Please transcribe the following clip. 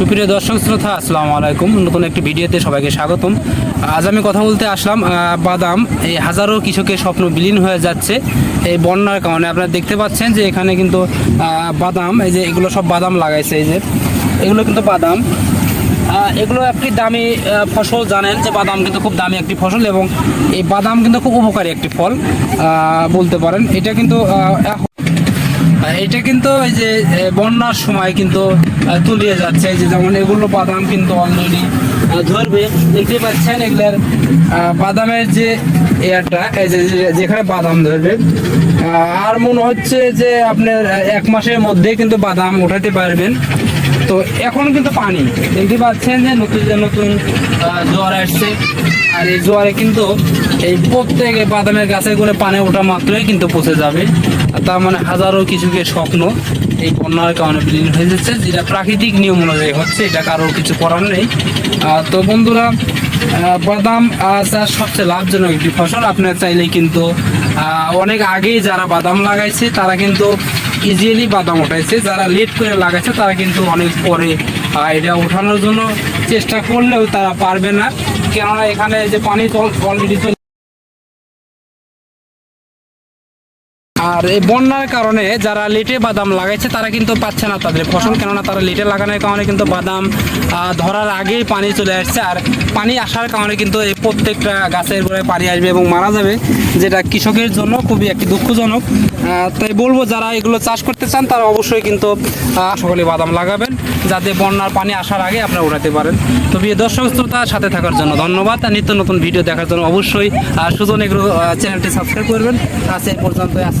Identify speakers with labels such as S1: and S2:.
S1: সুপ্রিয় দর্শক শ্রোতা, আসসালামু আলাইকুম। নতুন একটি ভিডিওতে সবাইকে স্বাগতম। আজ আমি কথা বলতে আসলাম বাদাম। এই হাজারো কৃষকের স্বপ্ন বিলীন হয়ে যাচ্ছে এই বন্যার কারণে। আপনারা দেখতে পাচ্ছেন যে এখানে কিন্তু বাদাম, এই যে এগুলো সব বাদাম লাগাইছে, এই যে। এগুলো কিন্তু বাদাম। এগুলো একটি দামি ফসল, জানেন যে বাদাম কিন্তু খুব দামি একটি ফসল এবং এই বাদাম কিন্তু খুব উপকারী একটি ফল বলতে পারেন। এটা কিন্তু এখন এটা কিন্তু এই যে বন্যার সময় কিন্তু তলিয়ে যাচ্ছে। যে যেমন এগুলো বাদাম কিন্তু অলরেডি ধরবে। দেখতে পাচ্ছেন এগুলার বাদামের যে এয়ারটা, এই যে যেখানে বাদাম ধরবে আর মনে হচ্ছে যে আপনার এক মাসের মধ্যে কিন্তু বাদাম উঠাতে পারবেন। তো এখন কিন্তু পানি। দেখতে পাচ্ছেন যে নতুন যে নতুন জ্বর আসছে। আর এই জোয়ারে কিন্তু এই প্রত্যেক বাদামের গাছে করে পানে ওঠা মাত্রই কিন্তু পচে যাবে। আর তার মানে হাজারো কিছুকে স্বপ্ন। এই বন্যার কারণে বিলীন হয়ে যাচ্ছে, যেটা প্রাকৃতিক নিয়ম অনুযায়ী হচ্ছে, এটা কারোর কিছু করার নেই। তো বন্ধুরা বাদাম চাষ সবচেয়ে লাভজনক একটি ফসল। আপনার চাইলে কিন্তু অনেক আগেই যারা বাদাম লাগাইছে, তারা কিন্তু ইজিলি বাদাম উঠাইছে। যারা লেট করে লাগাইছে, তারা কিন্তু অনেক পরে এটা ওঠানোর জন্য চেষ্টা করলেও তারা পারবে না। কেননা এখানে যে পানি অলরেডি আর এই বন্যার কারণে যারা লেটে বাদাম লাগাইছে, তারা কিন্তু পাচ্ছে না তাদের ফসল। কেননা তারা লেটে লাগানোর কারণে কিন্তু বাদাম ধরার আগেই পানি চলে আসছে। আর পানি আসার কারণে কিন্তু এই প্রত্যেকটা গাছের গোড়ায় পানি আসবে এবং মারা যাবে, যেটা কৃষকের জন্য খুবই একটি দুঃখজনক। তাই বলব, যারা এগুলো চাষ করতে চান, তারা অবশ্যই কিন্তু সকলে বাদাম লাগাবেন, যাতে বন্যার পানি আসার আগে আপনারা উঠাতে পারেন। তো প্রিয় দর্শক, শ্রোতা, সাথে থাকার জন্য ধন্যবাদ, আর নিত্য নতুন ভিডিও দেখার জন্য অবশ্যই সুজন এগুলো চ্যানেলটি সাবস্ক্রাইব করবেন। আজ এই পর্যন্ত